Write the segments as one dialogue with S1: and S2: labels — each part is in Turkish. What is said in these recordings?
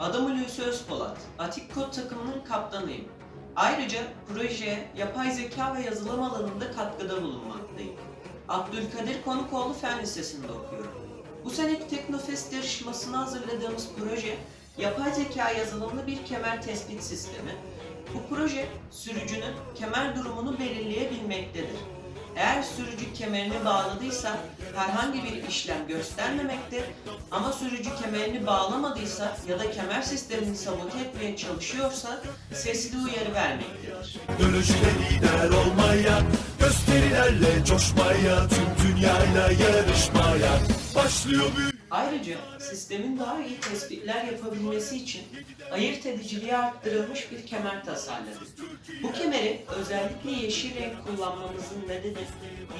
S1: Adım Hulusi Özpolat. Atik Kod takımının kaptanıyım. Ayrıca projeye yapay zeka ve yazılım alanında katkıda bulunmaktayım. Abdülkadir Konukoğlu Fen Lisesi'nde okuyorum. Bu seneki Teknofest yarışmasına hazırladığımız proje, yapay zeka yazılımlı bir kemer tespit sistemi. Bu proje, sürücünün kemer durumunu belirleyebilmektedir. Eğer sürücü kemerini bağladıysa herhangi bir işlem göstermemekte ama sürücü kemerini bağlamadıysa ya da kemer sistemini sabote etmeye çalışıyorsa sesli uyarı vermektedir.
S2: Teknolojide lider olmaya Gösterilerle coşmaya Tüm dünyayla yarışmaya Başlıyor büyük
S1: Ayrıca sistemin daha iyi tespitler yapabilmesi için ayırt ediciliği arttırılmış bir kemer tasarladık. Bu kemeri özellikle yeşil renk kullanmamızın nedeni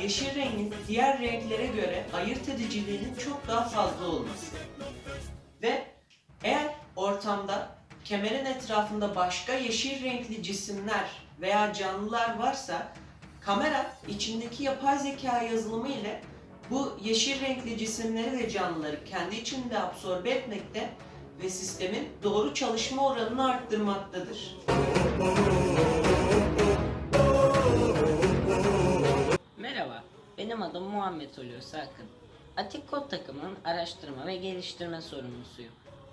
S1: yeşil rengin diğer renklere göre ayırt ediciliğinin çok daha fazla olması. Ve eğer ortamda kemerin etrafında başka yeşil renkli cisimler veya canlılar varsa kamera içindeki yapay zeka yazılımı ile yeşil renkli cisimleri ve canlıları kendi içinde absorbe etmekte ve sistemin doğru çalışma oranını arttırmaktadır.
S3: Merhaba, benim adım Muhammed Hulusi Akın. Atik Kod takımının araştırma ve geliştirme sorumlusuyum.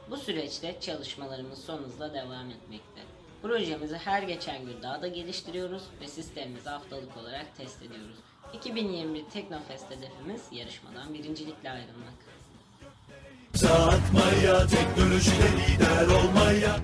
S3: Bu süreçte çalışmalarımız son hızla devam etmekte. Projemizi her geçen gün daha da geliştiriyoruz ve sistemimizi haftalık olarak test ediyoruz. 2021 Teknofest hedefimiz yarışmadan birincilikle ayrılmak.
S2: Atmaya Teknolojide lider olmaya